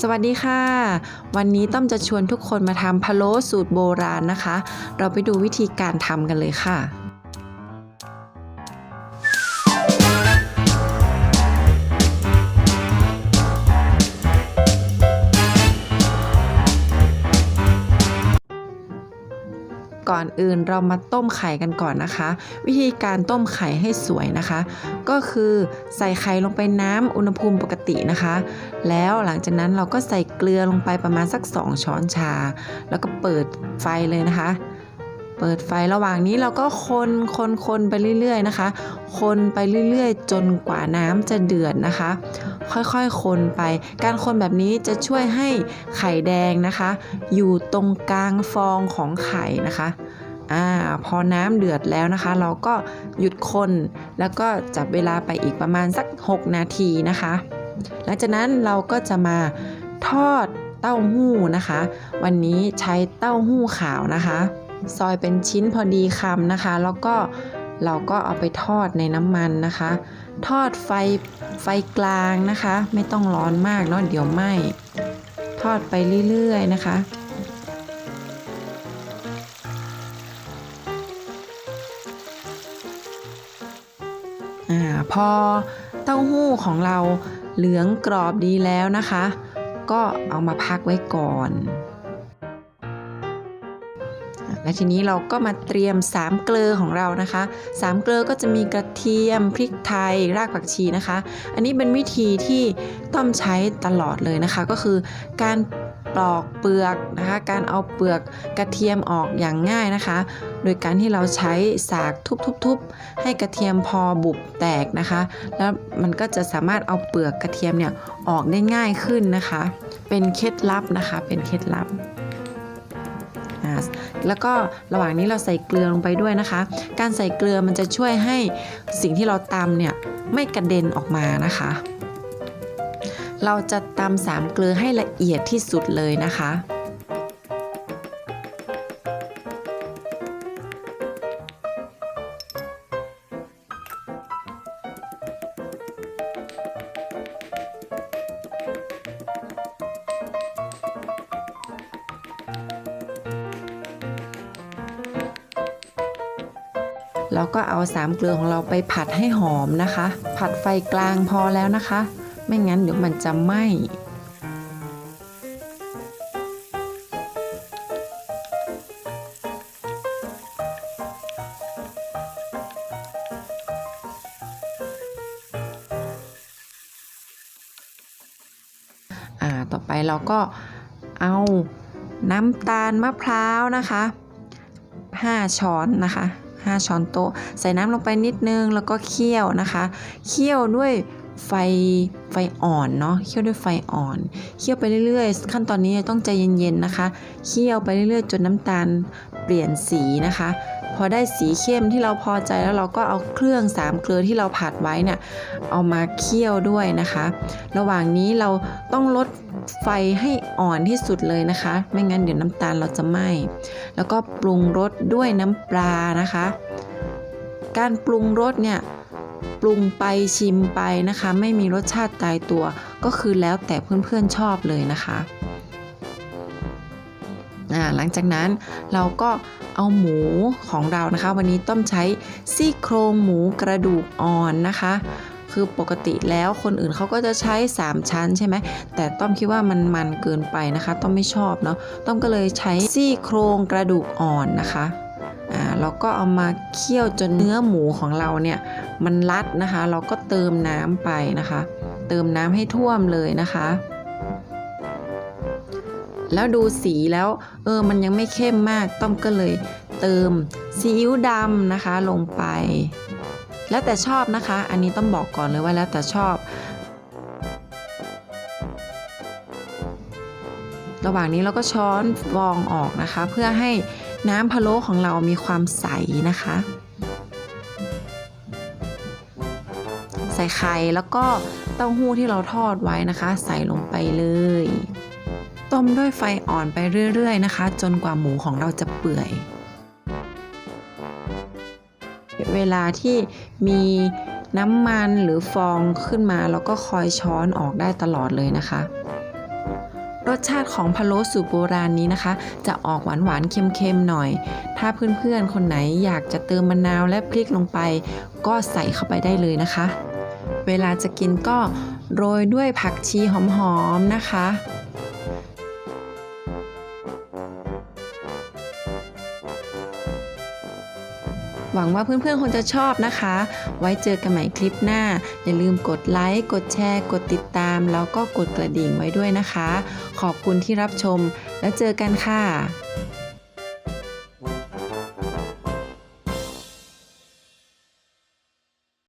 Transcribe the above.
สวัสดีค่ะ วันนี้ต้อมจะชวนทุกคนมาทำพะโล้สูตรโบราณนะคะ เราไปดูวิธีการทำกันเลยค่ะ อนอื่นเรามาต้มไข่กันก่อนนะคะ วิธีการต้มไข่ให้สวยนะคะ ก็คือใส่ไข่ลงไปน้ำอุณหภูมิปกตินะคะ แล้วหลังจากนั้นเราก็ใส่เกลือลงไปประมาณสัก 2 ช้อนชา แล้วก็เปิดไฟเลยนะคะ เปิดไฟระหว่างนี้เราก็คนคนคนไปเรื่อยๆนะคะ คนไปเรื่อยๆ จนกว่าน้ำจะเดือดนะคะ ค่อยๆ คนไป การคนแบบนี้จะช่วยให้ไข่แดงนะคะ อยู่ตรงกลางฟองของไข่นะคะ อ่าพอน้ำเดือดแล้วนะคะ เราก็หยุดคนแล้วก็จับเวลาไปอีกประมาณสัก 6 นาทีนะคะ หลังจากนั้นเราก็จะมาทอดเต้าหู้นะคะ วันนี้ใช้เต้าหู้ขาวนะคะ ซอยเป็นชิ้นพอดีคำนะคะ แล้วก็เราก็เอาไปทอดในน้ำมันนะคะ ทอดไฟไฟกลางนะคะ ไม่ต้องร้อนมากเนาะเดี๋ยวไหม้ทอดไปเรื่อยๆนะคะ อ่าพอเต้าหู้ของเราเหลืองกรอบดีแล้วนะคะ ก็เอามาพักไว้ก่อน และทีนี้เราก็มาเตรียมสามเกลือของเรานะคะสามเกลือก็จะมีกระเทียมพริกไทยรากผักชีนะคะ อันนี้เป็นวิธีที่ต้อมใช้ตลอดเลยนะคะ ก็คือการ ปลอกเปลือกนะคะ การเอาเปลือกกระเทียมออกอย่างง่ายนะคะ โดยการที่เราใช้สากทุบๆให้กระเทียมพอบุบแตกนะคะ แล้วมันก็จะสามารถเอาเปลือกกระเทียมเนี่ยออกได้ง่ายขึ้นนะคะ เป็นเคล็ดลับนะคะ เป็นเคล็ดลับแล้วก็ระหว่างนี้เราใส่เกลือลงไปด้วยนะคะ การใส่เกลือมันจะช่วยให้สิ่งที่เราตำเนี่ยไม่กระเด็นออกมานะคะ เราจะตำสามเกลือให้ละเอียดที่สุดเลยนะคะเราก็เอาสามเกลือของเราไปผัดให้หอมนะคะ ผัดไฟกลางพอแล้วนะคะ ไม่งั้นเดี๋ยวมันจะไหม้อ่าต่อไปเราก็เอาน้ำตาลมะพร้าวนะคะ 5 ช้อนนะคะ 5 ช้อนโต๊ะ ใส่น้ำลงไปนิดนึงแล้วก็เคี่ยวนะคะ เคี่ยวด้วย ไฟไฟอ่อนเนาะเคี่ยวด้วยไฟอ่อนเคี่ยวไปเรื่อยๆ ขั้นตอนนี้ต้องใจเย็นๆนะคะเคี่ยวไปเรื่อยๆ จนน้ำตาลเปลี่ยนสีนะคะ พอได้สีเข้มที่เราพอใจแล้วเราก็เอาเครื่องสามเกลือที่เราผัดไว้เนี่ยเอามาเคี่ยวด้วยนะคะ ระหว่างนี้เราต้องลดไฟให้อ่อนที่สุดเลยนะคะ ไม่งั้นเดี๋ยวน้ำตาลเราจะไหม้แล้วก็ปรุงรสด้วยน้ำปลานะคะ การปรุงรสเนี่ย ปรุงไปชิมไปนะคะ ไม่มีรสชาติตายตัว ก็คือแล้วแต่เพื่อนๆชอบเลยนะคะอ่าหลังจากนั้นเราก็เอาหมูของเรานะคะ วันนี้ต้มใช้ซี่โครงหมูกระดูกอ่อนนะคะ คือปกติแล้วคนอื่นเขาก็จะใช้ 3 ชั้นใช่ไหมแต่ต้อมคิดว่ามันมันเกินไปนะคะ ต้อมไม่ชอบเนาะต้อมก็เลยใช้ซี่โครงกระดูกอ่อนนะคะ อ่าเราก็เอามาเคี่ยวจนเนื้อหมูของเราเนี่ยมันรัดนะคะ เราก็เติมน้ำไปนะคะ เติมน้ำให้ท่วมเลยนะคะ แล้วดูสีแล้วเออมันยังไม่เข้มมากต้อมก็เลยเติมซีอิ๊วดำนะคะลงไป แล้วแต่ชอบนะคะ อันนี้ต้องบอกก่อนเลยว่าแล้วแต่ชอบ ระหว่างนี้เราก็ช้อนฟองออกนะคะ เพื่อให้ น้ำพะโล้ของเรามีความใสนะคะ ใส่ไข่แล้วก็เต้าหู้ที่เราทอดไว้นะคะ ใส่ลงไปเลย ต้มด้วยไฟอ่อนไปเรื่อย ๆ นะคะ จนกว่าหมูของเราจะเปื่อย เวลาที่มีน้ำมันหรือฟองขึ้นมาเราก็คอยช้อนออกได้ตลอดเลยนะคะ รสชาติของพะโล้สูตรโบราณนี้นะคะ จะออกหวานๆเค็มๆหน่อย ถ้าเพื่อนๆคนไหนอยากจะเติมมะนาวและพริกลงไป ก็ใส่เข้าไปได้เลยนะคะ เวลาจะกินก็โรยด้วยผักชีหอมๆนะคะหวังว่าเพื่อนๆ คงจะชอบนะคะ ไว้เจอกันใหม่คลิปหน้า อย่าลืมกดไลค์ กดแชร์ กดติดตามามแล้วก็กดกระดิ่งไว้ด้วยนะคะ ขอบคุณที่รับชมแล้วเจอกันค่ะ